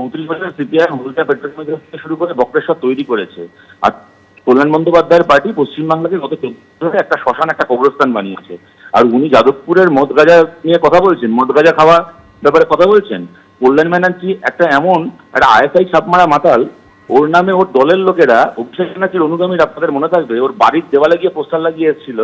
চৌত্রিশ বছর সিপিআই হলদিয়া পেট্রোকেমিক্যাল থেকে শুরু করে বক্রেশ্বর তৈরি করেছে। আর কল্যাণ বন্দ্যোপাধ্যায়ের পার্টি পশ্চিমবাংলাকে গত চোদ্দ একটা শ্মশান, একটা কবরস্থান বানিয়েছে। আর উনি যাদবপুরের মদ গাঁজা নিয়ে কথা বলছেন মদ গাঁজা খাওয়া ব্যাপারে কথা বলছেন। কল্যাণ ব্যানার্জি একটা এমন একটা আইএসআই ছাপমারা মাতাল, ওর নামে ওর দলের লোকেরা, অভিষেক ব্যানার্জির অনুগামীরা আপনাদের মনে থাকবে, ওর বাড়ির দেওয়ালে গিয়ে পোস্টার লাগিয়ে এসেছিল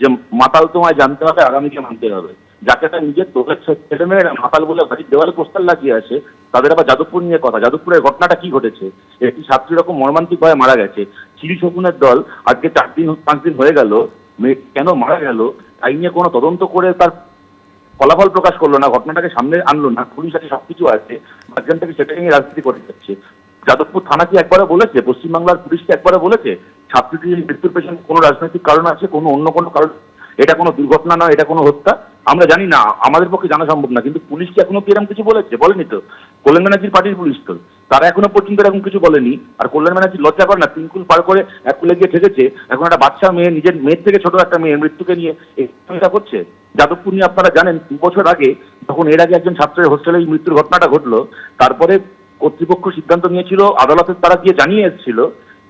যে মাতাল তোমায় জানতে হবে, আগামীকে মানতে হবে। যাকে তার নিজের দলের ছেলে মেয়েরা মাতাল বলে বাড়ির দেওয়ালে পোস্টার লাগিয়ে আছে, তাদের আবার যাদবপুর নিয়ে কথা। যাদবপুরের ঘটনাটা কি ঘটেছে? একটি ছাত্রী রকম মর্মান্তিক ভাবে মারা গেছে। চিল শকুনের দল আজকে চার দিন, পাঁচ দিন হয়ে গেল কেন মারা গেল, তাই নিয়ে কোনো তদন্ত করে তার ফলাফল প্রকাশ করল না, ঘটনাটাকে সামনে আনলো না, পুলিশ আছে, সবকিছু আছে মাঝখান থেকে সেটাকে নিয়ে রাজনীতি করে যাচ্ছে। যাদবপুর থানা কি একবারে বলেছে? পশ্চিমবাংলার পুলিশ কি একবারে বলেছে? ছাত্রীটির মৃত্যুর পেছনে কোনো রাজনৈতিক কারণ আছে, কোনো অন্য কোনো কারণ? এটা কোনো দুর্ঘটনা নয়, এটা কোনো হত্যা? আমরা জানি না, আমাদের পক্ষে জানা সম্ভব না, কিন্তু পুলিশ কি এখনও কি এরকম কিছু বলেছে? বলেনি তো। কল্যাণ ব্যানার্জির পার্টির পুলিশ তো। তারা এখনও পর্যন্ত এরকম কিছু বলেনি। আর কল্যাণ ব্যানার্জি লজ্জা করে না তিনকুল পার করে এক কুলে গিয়ে ঠেকেছে। এখন একটা বাচ্চা মেয়ে, নিজের মেয়ের থেকে ছোট একটা মেয়ের মৃত্যুকে নিয়ে এটা করছে। যাদবপুর নিয়ে আপনারা জানেন, দু বছর আগে, যখন এর আগে একজন ছাত্রের হোস্টেলে এই মৃত্যুর ঘটনাটা ঘটলো, তারপরে কর্তৃপক্ষ সিদ্ধান্ত নিয়েছিল আদালতের তারা গিয়ে জানিয়ে এসেছিল,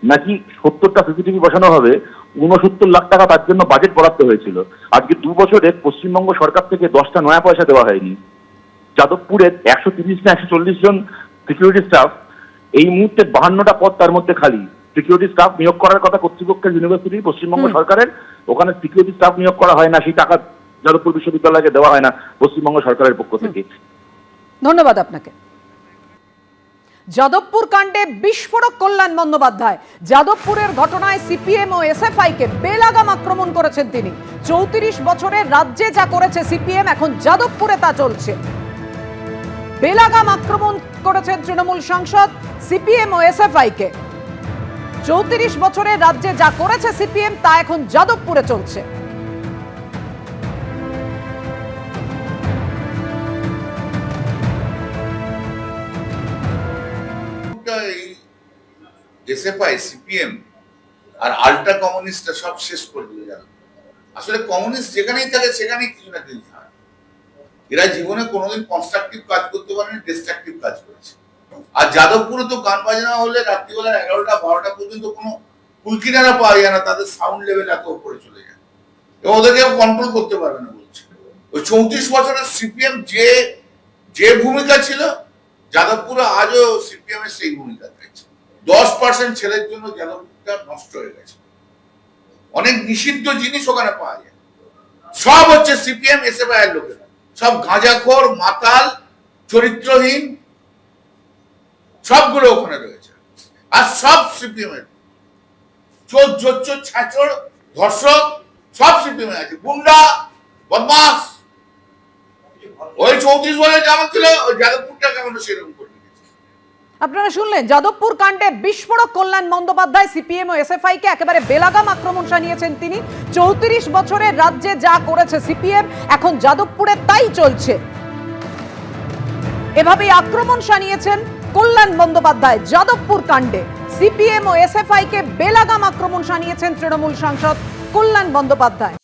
নাকি সত্তরটা সিসিটিভি বসানো হবে উনসত্তর লাখ টাকা তার জন্য বাজেট বরাদ্দ হয়েছিল। আজকে দু বছরে পশ্চিমবঙ্গ সরকার থেকে দশটা নয়া পয়সা দেওয়া হয়নি। যাদবপুরের একশো তিরিশ না একশো চল্লিশ জন সিকিউরিটি স্টাফ এই মুহূর্তে বাহান্নটা পদ তার মধ্যে খালি। সিকিউরিটি স্টাফ নিয়োগ করার কথা কর্তৃপক্ষের ইউনিভার্সিটি পশ্চিমবঙ্গ সরকারের। ওখানে সিকিউরিটি স্টাফ নিয়োগ করা হয় না সেই টাকা যাদবপুর বিশ্ববিদ্যালয়কে দেওয়া হয় না পশ্চিমবঙ্গ সরকারের পক্ষ থেকে। ধন্যবাদ আপনাকে। যাদবপুর কাণ্ডে বিস্ফোরক কল্যাণ বন্দ্যোপাধ্যায়। যাদবপুরের ঘটনায় সিপিএম ও এসএফআই কে বেলাগাম আক্রমণ করেছেন তিনি। চৌত্রিশ বছরে রাজ্যে যা করেছে সিপিএম, এখন যাদবপুরে তা চলছে। বেলাগাম আক্রমণ করেছেন তৃণমূল সাংসদ, সিপিএম ও এসএফআই কে চৌত্রিশ বছরে রাজ্যে যা করেছে সিপিএম, তা এখন যাদবপুরে চলছে। এসএফআই সিপিএম আর আল্ট্রা কমিউনিস্টরা সব শেষ করে দিল জানো। আসলে কমিউনিস্ট যেখানেই থাকে, সেখানেই কিছু না কিছু হয়। এরা জীবনে কোনোদিন কনস্ট্রাকটিভ কাজ করতে পারেনি ডিস্ট্রাকটিভ কাজ করেছে। আর যাদবপুরে তো গান বাজনা হলে রাত্রিবেলা এগারোটা, বারোটা পর্যন্ত কোনো কুলকিনারা পাওয়া যায় না, তাদের সাউন্ড লেভেল এত উপরে চলে যায়। এবং ওদেরকে কন্ট্রোল করতে পারবে না বলছে। ওই চৌত্রিশ বছরের সিপিএম যে যে ভূমিকা ছিল, যাদবপুরে আজও সিপিএম এর সেই ভূমিকা রয়েছে। দশ পার্সেন্ট ছেলের জন্য যাদবপুরটা নষ্ট হয়ে গেছে। অনেক নিষিদ্ধ জিনিস ওখানে পাওয়া যায়। সব হচ্ছে সিপিএম এসএফআই এর লোকেরা। সব গাঁজাখোর, মাতাল, চরিত্রহীন, সবগুলো ওখানে রয়েছে। আর সব সিপিএম এর চোর জোচ্চোর ছাচড়, ধর্ষক, সব সিপিএম আছে। গুন্ডা বদমাস ওই চৌত্রিশ বছর যেমন ছিল, ওই যাদবপুরটা কেমন সেরকম। আপনারা শুনলেন যাদবপুর কাণ্ডে বিস্ফোরক কল্যাণ বন্দ্যোপাধ্যায়, সিপিএম ও এসএফআই কে একেবারে বেলাগাম আক্রমণ শানিয়েছেন তিনি। চৌত্রিশ বছরের রাজ্যে যা করেছে সিপিএম, এখন যাদবপুরে তাই চলছে। এভাবেই আক্রমণ শানিয়েছেন কল্যাণ বন্দ্যোপাধ্যায় যাদবপুর কাণ্ডে। সিপিএম ও এসএফআই কে বেলাগাম আক্রমণ শানিয়েছেন তৃণমূল সাংসদ কল্যাণ বন্দ্যোপাধ্যায়।